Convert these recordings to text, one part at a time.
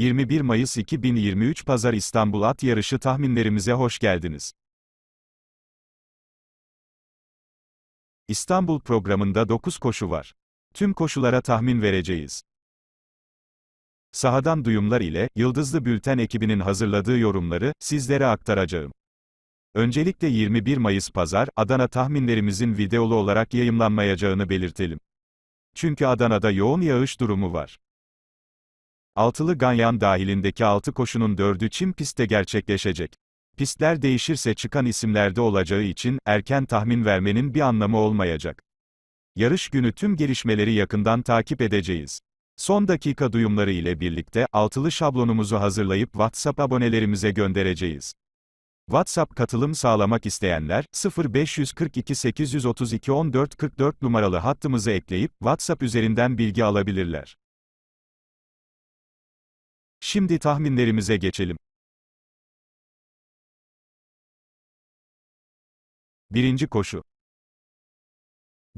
21 Mayıs 2023 Pazar İstanbul At Yarışı tahminlerimize hoş geldiniz. İstanbul programında 9 koşu var. Tüm koşulara tahmin vereceğiz. Sahadan duyumlar ile Yıldızlı Bülten ekibinin hazırladığı yorumları sizlere aktaracağım. Öncelikle 21 Mayıs Pazar, Adana tahminlerimizin videolu olarak yayımlanmayacağını belirtelim. Çünkü Adana'da yoğun yağış durumu var. Altılı Ganyan dahilindeki 6 koşunun 4'ü çim pistte gerçekleşecek. Pistler değişirse çıkan isimlerde olacağı için erken tahmin vermenin bir anlamı olmayacak. Yarış günü tüm gelişmeleri yakından takip edeceğiz. Son dakika duyumları ile birlikte altılı şablonumuzu hazırlayıp WhatsApp abonelerimize göndereceğiz. WhatsApp katılım sağlamak isteyenler 0542 832 14 44 numaralı hattımızı ekleyip WhatsApp üzerinden bilgi alabilirler. Şimdi tahminlerimize geçelim. Birinci koşu.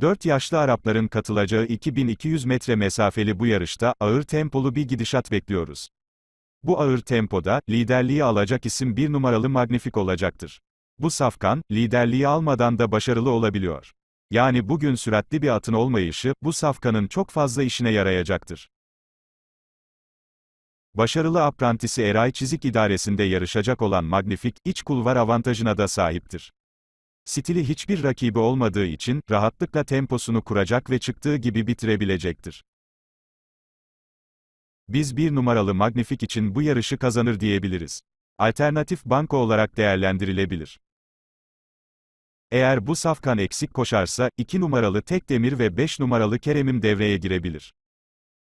4 yaşlı Arapların katılacağı 2200 metre mesafeli bu yarışta ağır tempolu bir gidişat bekliyoruz. Bu ağır tempoda liderliği alacak isim bir numaralı Magnifik olacaktır. Bu safkan liderliği almadan da başarılı olabiliyor. Yani bugün süratli bir atın olmayışı bu safkanın çok fazla işine yarayacaktır. Başarılı aprantisi Eray Çizik idaresinde yarışacak olan Magnifik, iç kulvar avantajına da sahiptir. Stili hiçbir rakibi olmadığı için, rahatlıkla temposunu kuracak ve çıktığı gibi bitirebilecektir. Biz bir numaralı Magnifik için bu yarışı kazanır diyebiliriz. Alternatif banko olarak değerlendirilebilir. Eğer bu safkan eksik koşarsa, 2 numaralı Tekdemir ve 5 numaralı Kerem'im devreye girebilir.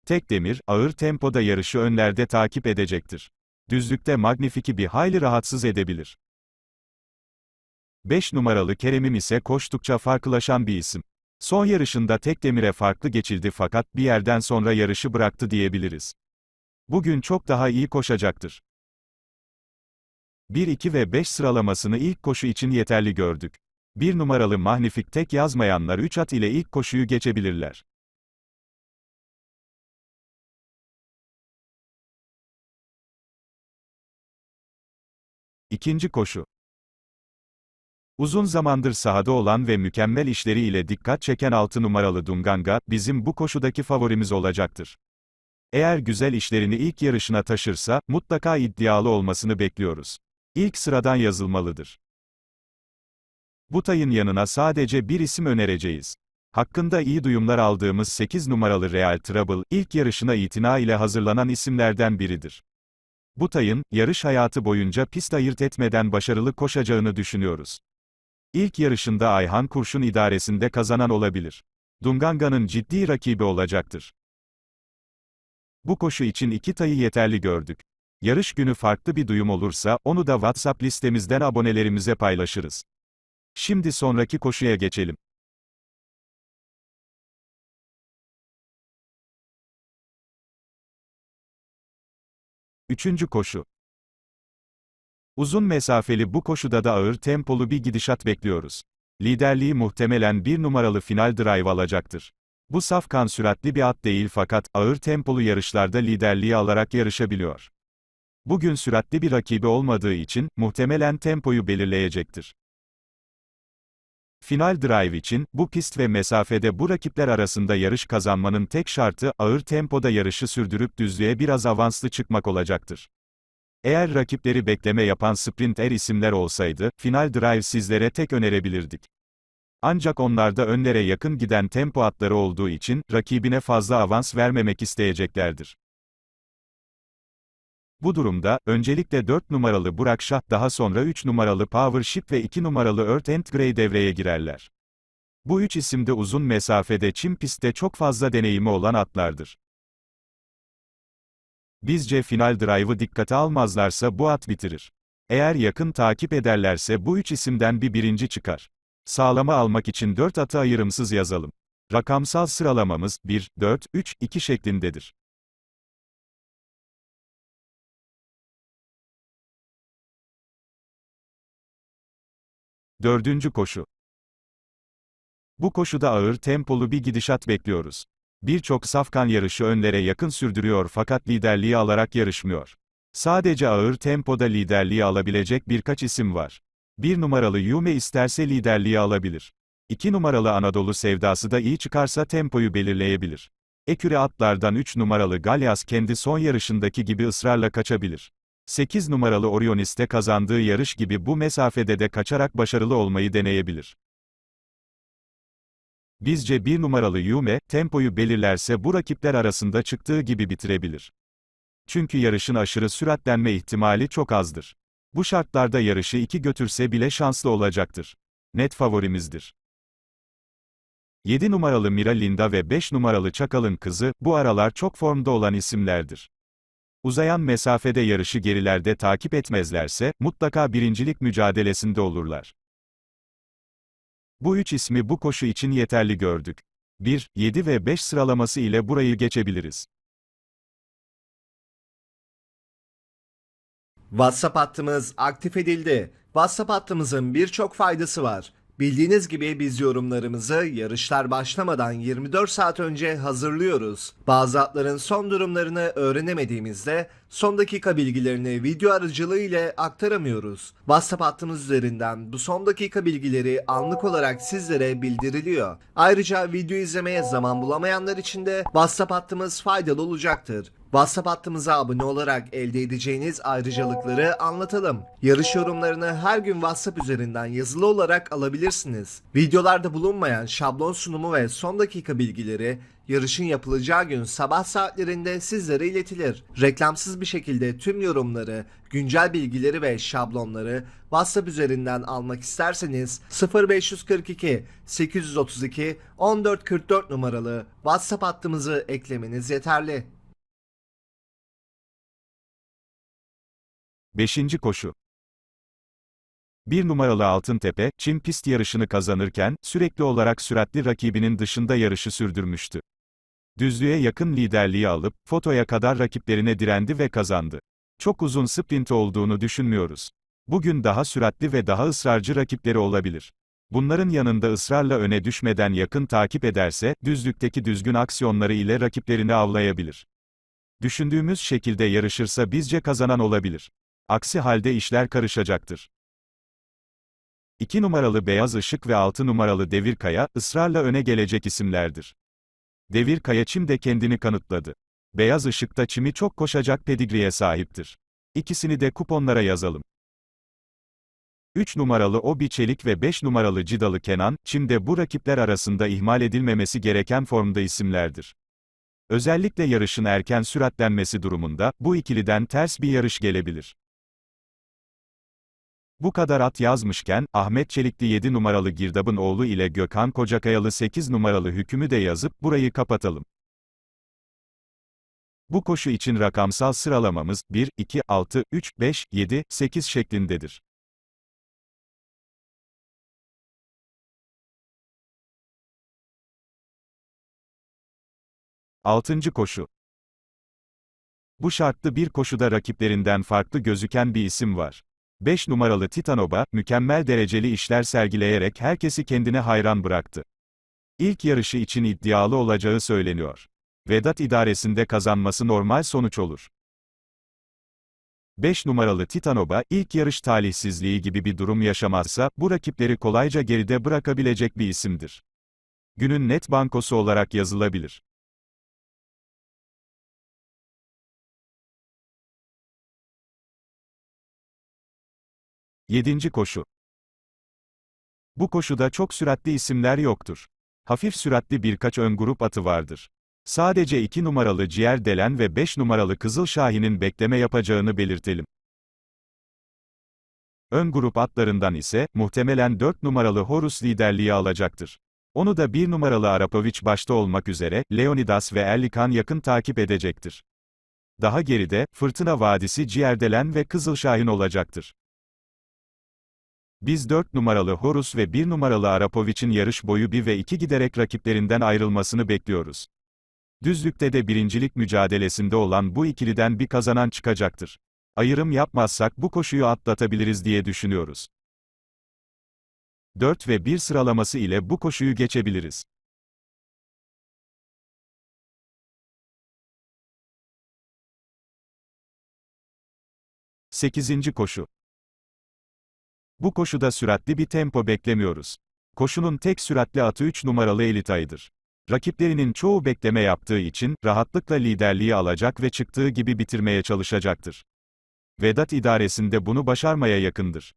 Tekdemir, ağır tempoda yarışı önlerde takip edecektir. Düzlükte Magnifik'i bir hayli rahatsız edebilir. 5 numaralı Kerem'im ise koştukça farklılaşan bir isim. Son yarışında Tekdemir'e farklı geçildi fakat bir yerden sonra yarışı bıraktı diyebiliriz. Bugün çok daha iyi koşacaktır. 1, 2 ve 5 sıralamasını ilk koşu için yeterli gördük. 1 numaralı Magnifik tek yazmayanlar 3 at ile ilk koşuyu geçebilirler. İkinci koşu. Uzun zamandır sahada olan ve mükemmel işleriyle dikkat çeken 6 numaralı Dunganga, bizim bu koşudaki favorimiz olacaktır. Eğer güzel işlerini ilk yarışına taşırsa, mutlaka iddialı olmasını bekliyoruz. İlk sıradan yazılmalıdır. Bu tayın yanına sadece bir isim önereceğiz. Hakkında iyi duyumlar aldığımız 8 numaralı Real Trouble, ilk yarışına itina ile hazırlanan isimlerden biridir. Bu tayın, yarış hayatı boyunca pist ayırt etmeden başarılı koşacağını düşünüyoruz. İlk yarışında Ayhan Kurşun idaresinde kazanan olabilir. Dunganga'nın ciddi rakibi olacaktır. Bu koşu için iki tayı yeterli gördük. Yarış günü farklı bir duyum olursa, onu da WhatsApp listemizden abonelerimize paylaşırız. Şimdi sonraki koşuya geçelim. Üçüncü koşu. Uzun mesafeli bu koşuda da ağır tempolu bir gidişat bekliyoruz. Liderliği muhtemelen bir numaralı final drive alacaktır. Bu safkan süratli bir at değil fakat, ağır tempolu yarışlarda liderliği alarak yarışabiliyor. Bugün süratli bir rakibi olmadığı için, muhtemelen tempoyu belirleyecektir. Final drive için, bu pist ve mesafede bu rakipler arasında yarış kazanmanın tek şartı, ağır tempoda yarışı sürdürüp düzlüğe biraz avanslı çıkmak olacaktır. Eğer rakipleri bekleme yapan sprinter isimler olsaydı, final drive sizlere tek önerebilirdik. Ancak onlarda önlere yakın giden tempo atları olduğu için, rakibine fazla avans vermemek isteyeceklerdir. Bu durumda, öncelikle 4 numaralı Burak Şah, daha sonra 3 numaralı Powership ve 2 numaralı Earth and Grey devreye girerler. Bu üç isim de uzun mesafede çim pistte çok fazla deneyimi olan atlardır. Bizce final drive'ı dikkate almazlarsa bu at bitirir. Eğer yakın takip ederlerse bu üç isimden bir birinci çıkar. Sağlama almak için 4 atı ayrımsız yazalım. Rakamsal sıralamamız 1, 4, 3, 2 şeklindedir. Dördüncü koşu. Bu koşuda ağır tempolu bir gidişat bekliyoruz. Birçok safkan yarışı önlere yakın sürdürüyor fakat liderliği alarak yarışmıyor. Sadece ağır tempoda liderliği alabilecek birkaç isim var. Bir numaralı Yume isterse liderliği alabilir. İki numaralı Anadolu Sevdası da iyi çıkarsa tempoyu belirleyebilir. Eküre atlardan 3 numaralı Galyas kendi son yarışındaki gibi ısrarla kaçabilir. 8 numaralı Orioniste kazandığı yarış gibi bu mesafede de kaçarak başarılı olmayı deneyebilir. Bizce bir numaralı Yume, tempoyu belirlerse bu rakipler arasında çıktığı gibi bitirebilir. Çünkü yarışın aşırı süratlenme ihtimali çok azdır. Bu şartlarda yarışı iki götürse bile şanslı olacaktır. Net favorimizdir. 7 numaralı Mira Linda ve 5 numaralı Çakal'ın kızı, bu aralar çok formda olan isimlerdir. Uzayan mesafede yarışı gerilerde takip etmezlerse, mutlaka birincilik mücadelesinde olurlar. Bu üç ismi bu koşu için yeterli gördük. 1, 7 ve 5 sıralaması ile burayı geçebiliriz. WhatsApp hattımız aktif edildi. WhatsApp hattımızın birçok faydası var. Bildiğiniz gibi biz yorumlarımızı yarışlar başlamadan 24 saat önce hazırlıyoruz. Bazı atların son durumlarını öğrenemediğimizde son dakika bilgilerini video aracılığı ile aktaramıyoruz. WhatsApp hattımız üzerinden bu son dakika bilgileri anlık olarak sizlere bildiriliyor. Ayrıca video izlemeye zaman bulamayanlar için de WhatsApp hattımız faydalı olacaktır. WhatsApp hattımıza abone olarak elde edeceğiniz ayrıcalıkları anlatalım. Yarış yorumlarını her gün WhatsApp üzerinden yazılı olarak alabilirsiniz. Videolarda bulunmayan şablon sunumu ve son dakika bilgileri yarışın yapılacağı gün sabah saatlerinde sizlere iletilir. Reklamsız bir şekilde tüm yorumları, güncel bilgileri ve şablonları WhatsApp üzerinden almak isterseniz 0542 832 1444 numaralı WhatsApp hattımızı eklemeniz yeterli. 5. koşu. 1 numaralı Altıntepe, Çin pist yarışını kazanırken, sürekli olarak süratli rakibinin dışında yarışı sürdürmüştü. Düzlüğe yakın liderliği alıp, fotoya kadar rakiplerine direndi ve kazandı. Çok uzun sprint olduğunu düşünmüyoruz. Bugün daha süratli ve daha ısrarcı rakipleri olabilir. Bunların yanında ısrarla öne düşmeden yakın takip ederse, düzlükteki düzgün aksiyonları ile rakiplerini avlayabilir. Düşündüğümüz şekilde yarışırsa bizce kazanan olabilir. Aksi halde işler karışacaktır. 2 numaralı Beyaz Işık ve 6 numaralı Devirkaya, ısrarla öne gelecek isimlerdir. Devirkaya Çim de kendini kanıtladı. Beyaz Işık'ta Çim'i çok koşacak pedigriye sahiptir. İkisini de kuponlara yazalım. 3 numaralı Obi Çelik ve 5 numaralı Cidalı Kenan, Çim'de bu rakipler arasında ihmal edilmemesi gereken formda isimlerdir. Özellikle yarışın erken süratlenmesi durumunda, bu ikiliden ters bir yarış gelebilir. Bu kadar at yazmışken, Ahmet Çelikli 7 numaralı Girdab'ın oğlu ile Gökhan Kocakayalı 8 numaralı hükümü de yazıp, burayı kapatalım. Bu koşu için rakamsal sıralamamız, 1, 2, 6, 3, 5, 7, 8 şeklindedir. Altıncı koşu. Bu şartlı bir koşuda rakiplerinden farklı gözüken bir isim var. 5 numaralı Titanoba, mükemmel dereceli işler sergileyerek herkesi kendine hayran bıraktı. İlk yarışı için iddialı olacağı söyleniyor. Vedat idaresinde kazanması normal sonuç olur. 5 numaralı Titanoba, ilk yarış talihsizliği gibi bir durum yaşamazsa, bu rakipleri kolayca geride bırakabilecek bir isimdir. Günün net bankosu olarak yazılabilir. 7. koşu. Bu koşuda çok süratli isimler yoktur. Hafif süratli birkaç ön grup atı vardır. Sadece 2 numaralı Ciğer Delen ve 5 numaralı Kızıl Şahin'in bekleme yapacağını belirtelim. Ön grup atlarından ise, muhtemelen 4 numaralı Horus liderliği alacaktır. Onu da 1 numaralı Arapoviç başta olmak üzere, Leonidas ve Erlikan yakın takip edecektir. Daha geride, Fırtına Vadisi Ciğerdelen ve Kızıl Şahin olacaktır. Biz 4 numaralı Horus ve 1 numaralı Arapovic'in yarış boyu 1 ve 2 giderek rakiplerinden ayrılmasını bekliyoruz. Düzlükte de birincilik mücadelesinde olan bu ikiliden bir kazanan çıkacaktır. Ayrım yapmazsak bu koşuyu atlatabiliriz diye düşünüyoruz. 4 ve 1 sıralaması ile bu koşuyu geçebiliriz. Sekizinci koşu bu koşuda süratli bir tempo beklemiyoruz. Koşunun tek süratli atı 3 numaralı Elita'ydır. Rakiplerinin çoğu bekleme yaptığı için, rahatlıkla liderliği alacak ve çıktığı gibi bitirmeye çalışacaktır. Vedat idaresinde bunu başarmaya yakındır.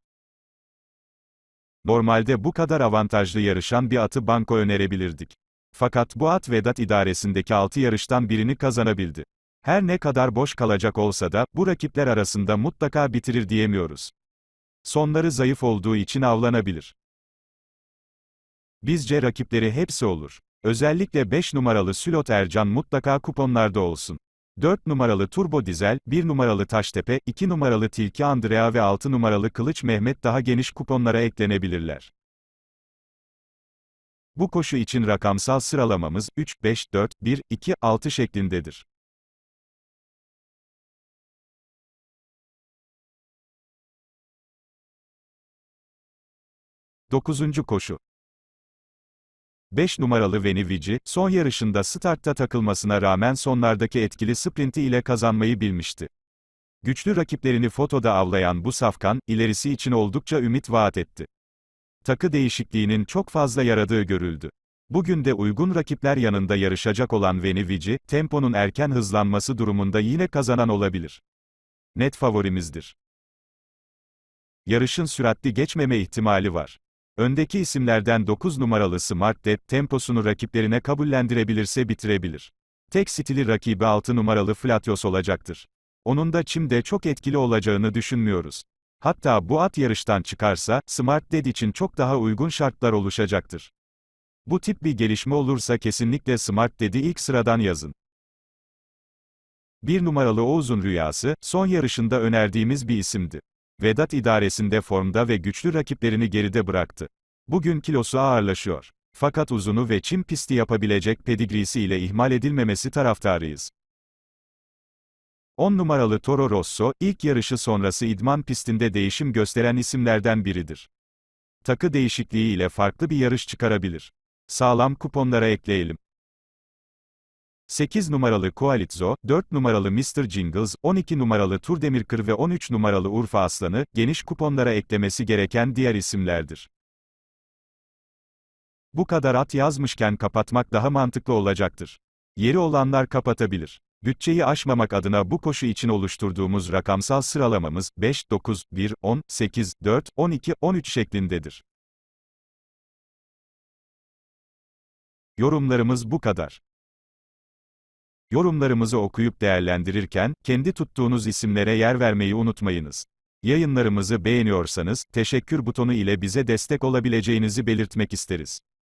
Normalde bu kadar avantajlı yarışan bir atı banko önerebilirdik. Fakat bu at Vedat idaresindeki 6 yarıştan birini kazanabildi. Her ne kadar boş kalacak olsa da, bu rakipler arasında mutlaka bitirir diyemiyoruz. Sonları zayıf olduğu için avlanabilir. Bizce rakipleri hepsi olur. Özellikle 5 numaralı Sülot Ercan mutlaka kuponlarda olsun. 4 numaralı Turbo Dizel, 1 numaralı Taştepe, 2 numaralı Tilki Andrea ve 6 numaralı Kılıç Mehmet daha geniş kuponlara eklenebilirler. Bu koşu için rakamsal sıralamamız 3, 5, 4, 1, 2, 6 şeklindedir. Dokuzuncu koşu. 5 numaralı Veni Vici, son yarışında startta takılmasına rağmen sonlardaki etkili sprinti ile kazanmayı bilmişti. Güçlü rakiplerini fotoda avlayan bu safkan, ilerisi için oldukça ümit vaat etti. Takı değişikliğinin çok fazla yaradığı görüldü. Bugün de uygun rakipler yanında yarışacak olan Veni Vici, temponun erken hızlanması durumunda yine kazanan olabilir. Net favorimizdir. Yarışın süratli geçmeme ihtimali var. Öndeki isimlerden 9 numaralı Smart Dead, temposunu rakiplerine kabullendirebilirse bitirebilir. Tek stili rakibi 6 numaralı Flatios olacaktır. Onun da çimde çok etkili olacağını düşünmüyoruz. Hatta bu at yarıştan çıkarsa, Smart Dead için çok daha uygun şartlar oluşacaktır. Bu tip bir gelişme olursa kesinlikle Smart Dead'i ilk sıradan yazın. Bir numaralı Oğuz'un rüyası, son yarışında önerdiğimiz bir isimdi. Vedat idaresinde formda ve güçlü rakiplerini geride bıraktı. Bugün kilosu ağırlaşıyor. Fakat uzunu ve çim pisti yapabilecek pedigrisi ile ihmal edilmemesi taraftarıyız. 10 numaralı Toro Rosso, ilk yarışı sonrası idman pistinde değişim gösteren isimlerden biridir. Takı değişikliği ile farklı bir yarış çıkarabilir. Sağlam kuponlara ekleyelim. 8 numaralı Koalitzo, 4 numaralı Mr. Jingles, 12 numaralı Turdemirkır ve 13 numaralı Urfa Aslanı, geniş kuponlara eklemesi gereken diğer isimlerdir. Bu kadar at yazmışken kapatmak daha mantıklı olacaktır. Yeri olanlar kapatabilir. Bütçeyi aşmamak adına bu koşu için oluşturduğumuz rakamsal sıralamamız 5, 9, 1, 10, 8, 4, 12, 13 şeklindedir. Yorumlarımız bu kadar. Yorumlarımızı okuyup değerlendirirken, kendi tuttuğunuz isimlere yer vermeyi unutmayınız. Yayınlarımızı beğeniyorsanız, teşekkür butonu ile bize destek olabileceğinizi belirtmek isteriz.